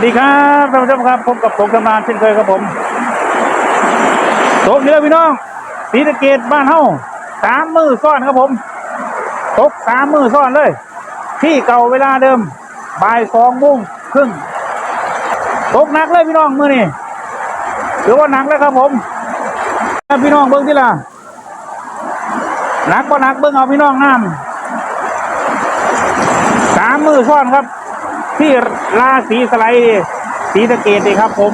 วัสดีครับท่านผู้ชมครับพบกับผมกำนานเช่นเคยครับผมตกเรือพี่น้องศรีสะเกดบ้านเฮาสามมือซ้อนครับผมตกสามมือซ้อนเลย ที่เก่าเวลาเดิมบ่ายสองโมงครึ่งตกหนักเลยพี่น้องมือนี่ถือว่าหนักแล้วครับผมพี่น้องเบิ้งที่ล่ะหนักก็หนักเบิ้งเอาพี่น้องน้ำสามมือซ้อนครับ ที่ราศีสไลด์สีสะเกตเลยครับ ผม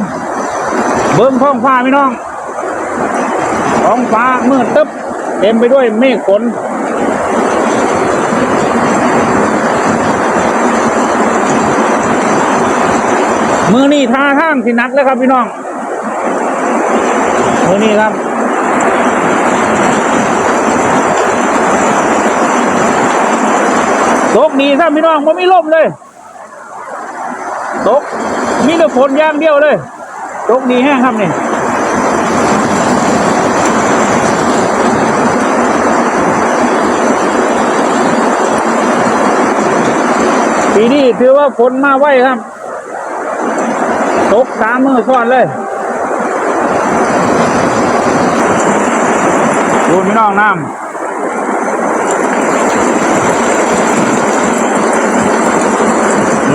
เบิ้งท้องฟ้าพี่น้องท้องฟ้ามืดตึ๊บเต็มไปด้วยเมฆฝนมือนี่ท่าท่างสินักแล้วครับพี่น้อง มือนี่ครับโตกดีครับพี่น้องมันไม่ล่มเลย ตก มีแต่ฝนอย่างเดียวเลย ตกดีแห้งครับนี่ปีนี้ถือว่าฝนมาไวครับ ตกสามมือซ้อนเลยดูพี่น้องน้ำ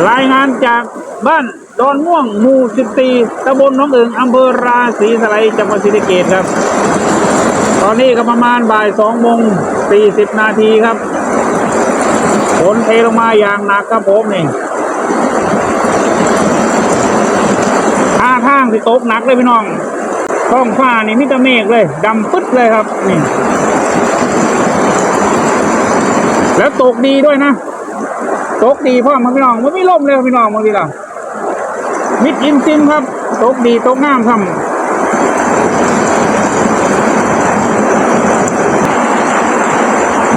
รายงานจาก บ้านดอนม่วงหมู่14ตำบลหน้องเอิงอำเภอราศีสไลจังหวัดศรีสะเกษครับ ตอนนี้ก็ประมาณบ่าย2โมง40นาทีครับฝนเทลงมาอย่างหนักครับผมนี่ท่าทางที่ตกหนักเลยพี่น้องท้องฟ้านี่มิตรเมฆเลยดำปึ๊ดเลยครับนี่ แล้วตกดีด้วยนะ ตกดีพ่อมันพี่น้องมันไม่ล่มเลยพี่น้องบางทีล่ะ มิดอินซิมครับ ตกดีตกงามครับ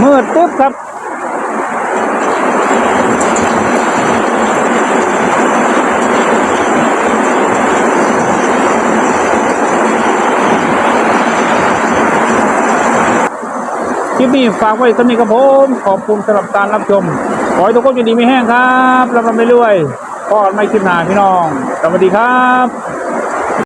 มืดตึ๊บครับคลิปนี้ฝากไว้สำหรับกับผม ขอบคุณสำหรับการรับชม ขอให้ทุกคนอยู่ดีไม่แห้งครับรับรับไปเรื่อย พ่อไม่คลิปหน้าพี่น้อง สวัสดีครับ